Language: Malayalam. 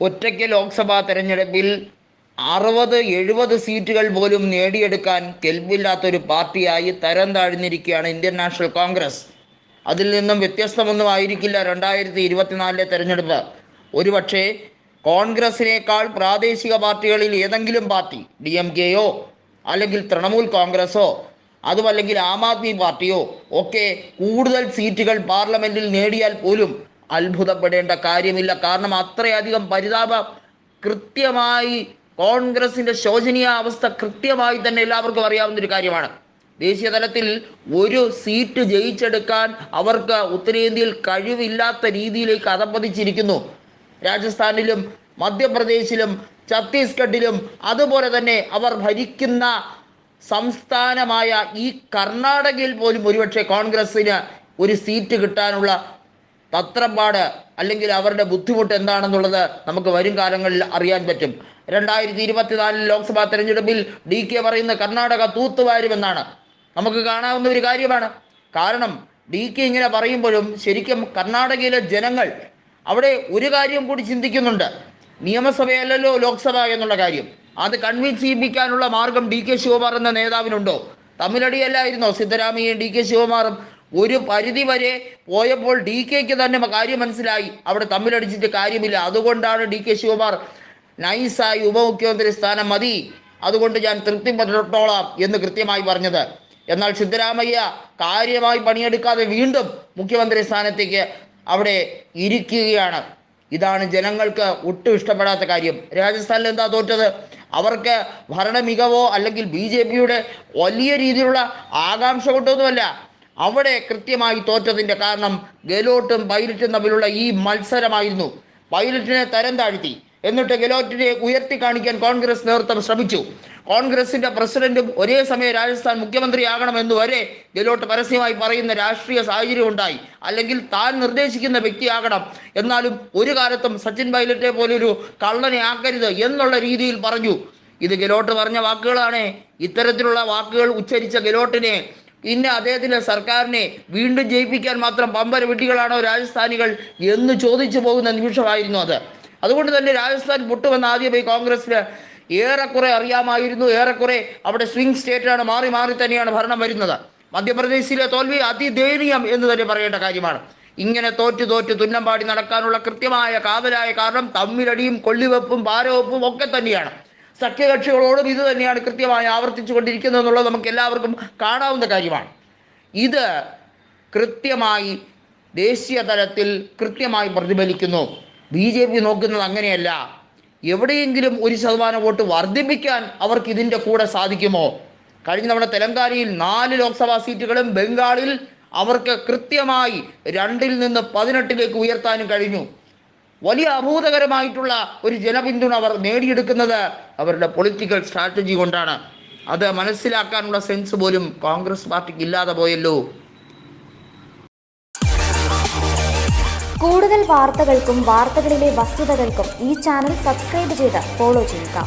ഒറ്റയ്ക്ക് ലോക്സഭാ തെരഞ്ഞെടുപ്പിൽ അറുപത് എഴുപത് സീറ്റുകൾ പോലും നേടിയെടുക്കാൻ കെൽപ്പില്ലാത്തൊരു പാർട്ടിയായി തരം താഴ്ന്നിരിക്കുകയാണ് ഇന്ത്യൻ നാഷണൽ കോൺഗ്രസ്. അതിൽ നിന്നും വ്യത്യസ്തമൊന്നും ആയിരിക്കില്ല രണ്ടായിരത്തി ഇരുപത്തിനാലിലെ തെരഞ്ഞെടുപ്പ്. ഒരുപക്ഷേ കോൺഗ്രസിനേക്കാൾ പ്രാദേശിക പാർട്ടികളിൽ ഏതെങ്കിലും പാർട്ടി ഡി എം കെയോ അല്ലെങ്കിൽ തൃണമൂൽ കോൺഗ്രസോ അതുമല്ലെങ്കിൽ ആം ആദ്മി പാർട്ടിയോ ഒക്കെ കൂടുതൽ സീറ്റുകൾ പാർലമെന്റിൽ നേടിയാൽ പോലും അത്ഭുതപ്പെടേണ്ട കാര്യമില്ല. കാരണം അത്രയധികം പരിതാപം കൃത്യമായി കോൺഗ്രസിന്റെ ശോചനീയ അവസ്ഥ കൃത്യമായി തന്നെ എല്ലാവർക്കും അറിയാവുന്ന ഒരു കാര്യമാണ്. ദേശീയ തലത്തിൽ ഒരു സീറ്റ് ജയിച്ചെടുക്കാൻ അവർക്ക് ഉത്തരേന്ത്യയിൽ കഴിവില്ലാത്ത രീതിയിലേക്ക് അതപ്പതിച്ചിരിക്കുന്നു. രാജസ്ഥാനിലും മധ്യപ്രദേശിലും ഛത്തീസ്ഗഡിലും അതുപോലെ തന്നെ അവർ ഭരിക്കുന്ന സംസ്ഥാനമായ ഈ കർണാടകയിൽ പോലും ഒരുപക്ഷെ കോൺഗ്രസ്സിന് ഒരു സീറ്റ് കിട്ടാനുള്ള തത്രപ്പാട് അല്ലെങ്കിൽ അവരുടെ ബുദ്ധിമുട്ട് എന്താണെന്നുള്ളത് നമുക്ക് വരും കാലങ്ങളിൽ അറിയാൻ പറ്റും. രണ്ടായിരത്തി ഇരുപത്തിനാലിൽ ലോക്സഭാ തെരഞ്ഞെടുപ്പിൽ ഡി കെ പറയുന്ന കർണാടക തൂത്തുവാരുമെന്നാണ്. നമുക്ക് കാണാവുന്ന ഒരു കാര്യമാണ്. കാരണം ഡി കെ ഇങ്ങനെ പറയുമ്പോഴും ശരിക്കും കർണാടകയിലെ ജനങ്ങൾ അവിടെ ഒരു കാര്യം കൂടി ചിന്തിക്കുന്നുണ്ട്. നിയമസഭയല്ലല്ലോ ലോക്സഭ എന്നുള്ള കാര്യം. അത് കൺവിൻസ് ചെയ്യിപ്പിക്കാനുള്ള മാർഗം ഡി കെ ശിവകുമാർ എന്ന നേതാവിനുണ്ടോ? തമ്മിലടിയല്ലായിരുന്നോ സിദ്ധരാമയ്യയും ഡി കെ ശിവകുമാറും ഒരു പരിധി വരെ പോയപ്പോൾ ഡി കെക്ക് തന്നെ കാര്യം മനസ്സിലായി. അവിടെ തമ്മിലടിച്ചിട്ട് കാര്യമില്ല. അതുകൊണ്ടാണ് ഡി കെ ശിവകുമാർ നൈസായി ഉപമുഖ്യമന്ത്രി സ്ഥാനം മതി. അതുകൊണ്ട് ഞാൻ തൃപ്തിപ്പെട്ടോളാം എന്ന് കൃത്യമായി പറഞ്ഞത്. എന്നാൽ സിദ്ധരാമയ്യ കാര്യമായി പണിയെടുക്കാതെ വീണ്ടും മുഖ്യമന്ത്രി സ്ഥാനത്തേക്ക് അവിടെ ഇരിക്കുകയാണ്. ഇതാണ് ജനങ്ങൾക്ക് ഒട്ടും ഇഷ്ടപ്പെടാത്ത കാര്യം. രാജസ്ഥാനിൽ എന്താ തോറ്റത്? അവർക്ക് ഭരണ മികവോ അല്ലെങ്കിൽ ബി ജെ പിയുടെ വലിയ രീതിയിലുള്ള ആകാംക്ഷ കൊണ്ടൊന്നുമല്ല. അവിടെ കൃത്യമായി തോറ്റതിന്റെ കാരണം ഗെലോട്ടും പൈലറ്റും തമ്മിലുള്ള ഈ മത്സരമായിരുന്നു. പൈലറ്റിനെ തരം താഴ്ത്തി. എന്നിട്ട് ഗെലോട്ടിനെ ഉയർത്തി കാണിക്കാൻ കോൺഗ്രസ് നേതൃത്വം ശ്രമിച്ചു. കോൺഗ്രസിന്റെ പ്രസിഡന്റും ഒരേ സമയം രാജസ്ഥാൻ മുഖ്യമന്ത്രിയാകണമെന്ന് വരെ ഗെലോട്ട് പരസ്യമായി പറയുന്ന രാഷ്ട്രീയ സാഹചര്യം ഉണ്ടായി. അല്ലെങ്കിൽ താൻ നിർദ്ദേശിക്കുന്ന വ്യക്തിയാകണം. എന്നാലും ഒരു കാലത്തും സച്ചിൻ പൈലറ്റെ പോലൊരു കള്ളനെ ആക്കരുത് എന്നുള്ള രീതിയിൽ പറഞ്ഞു. ഇത് ഗെലോട്ട് പറഞ്ഞ വാക്കുകളാണ്. ഇത്തരത്തിലുള്ള വാക്കുകൾ ഉച്ചരിച്ച ഗെലോട്ടിനെ പിന്നെ അദ്ദേഹത്തിന്റെ സർക്കാരിനെ വീണ്ടും ജയിപ്പിക്കാൻ മാത്രം പമ്പര വെട്ടികളാണോ രാജസ്ഥാനികൾ എന്ന് ചോദിച്ചു പോകുന്ന നിമിഷമായിരുന്നു അത്. അതുകൊണ്ട് തന്നെ രാജസ്ഥാൻ പൊട്ടുമെന്ന് ആദ്യമേ കോൺഗ്രസ്സിന് ഏറെക്കുറെ അറിയാമായിരുന്നു. ഏറെക്കുറെ അവിടെ സ്വിംഗ് സ്റ്റേറ്റാണ് മാറി മാറി തന്നെയാണ് ഭരണം വരുന്നത്. മധ്യപ്രദേശിലെ തോൽവി അതിദയനീയം എന്ന് തന്നെ പറയേണ്ട കാര്യമാണ്. ഇങ്ങനെ തോറ്റു തോറ്റു തുന്നമ്പാടി നടക്കാനുള്ള കൃത്യമായ കാതലായ കാരണം തമ്മിലടിയും കൊള്ളിവെപ്പും പാരവെപ്പും ഒക്കെ തന്നെയാണ്. സഖ്യകക്ഷികളോടും ഇത് തന്നെയാണ് കൃത്യമായി ആവർത്തിച്ചു കൊണ്ടിരിക്കുന്നത് എന്നുള്ളത് നമുക്ക് എല്ലാവർക്കും കാണാവുന്ന കാര്യമാണ്. ഇത് കൃത്യമായി ദേശീയ തലത്തിൽ കൃത്യമായി പ്രതിഫലിക്കുന്നു. ബി ജെ പി നോക്കുന്നത് അങ്ങനെയല്ല. എവിടെയെങ്കിലും ഒരു ശതമാനം വോട്ട് വർദ്ധിപ്പിക്കാൻ അവർക്ക് ഇതിന്റെ കൂടെ സാധിക്കുമോ? കഴിഞ്ഞ തവണ തെലങ്കാനയിൽ നാല് ലോക്സഭാ സീറ്റുകളും ബംഗാളിൽ അവർക്ക് കൃത്യമായി രണ്ടിൽ നിന്ന് പതിനെട്ടിലേക്ക് ഉയർത്താനും കഴിഞ്ഞു. വലിയ അഭൂതകരമായിട്ടുള്ള ഒരു ജനപിന്തുണ അവർ നേടിയെടുക്കുന്നത് അവരുടെ പൊളിറ്റിക്കൽ സ്ട്രാറ്റജി കൊണ്ടാണ്. അത് മനസ്സിലാക്കാനുള്ള സെൻസ് പോലും കോൺഗ്രസ് പാർട്ടിക്ക് ഇല്ലാതെ പോയല്ലോ. കൂടുതൽ വാർത്തകൾക്കും വാർത്തകളിലെ വസ്തുതകൾക്കും ഈ ചാനൽ സബ്സ്ക്രൈബ് ചെയ്ത് ഫോളോ ചെയ്യുക.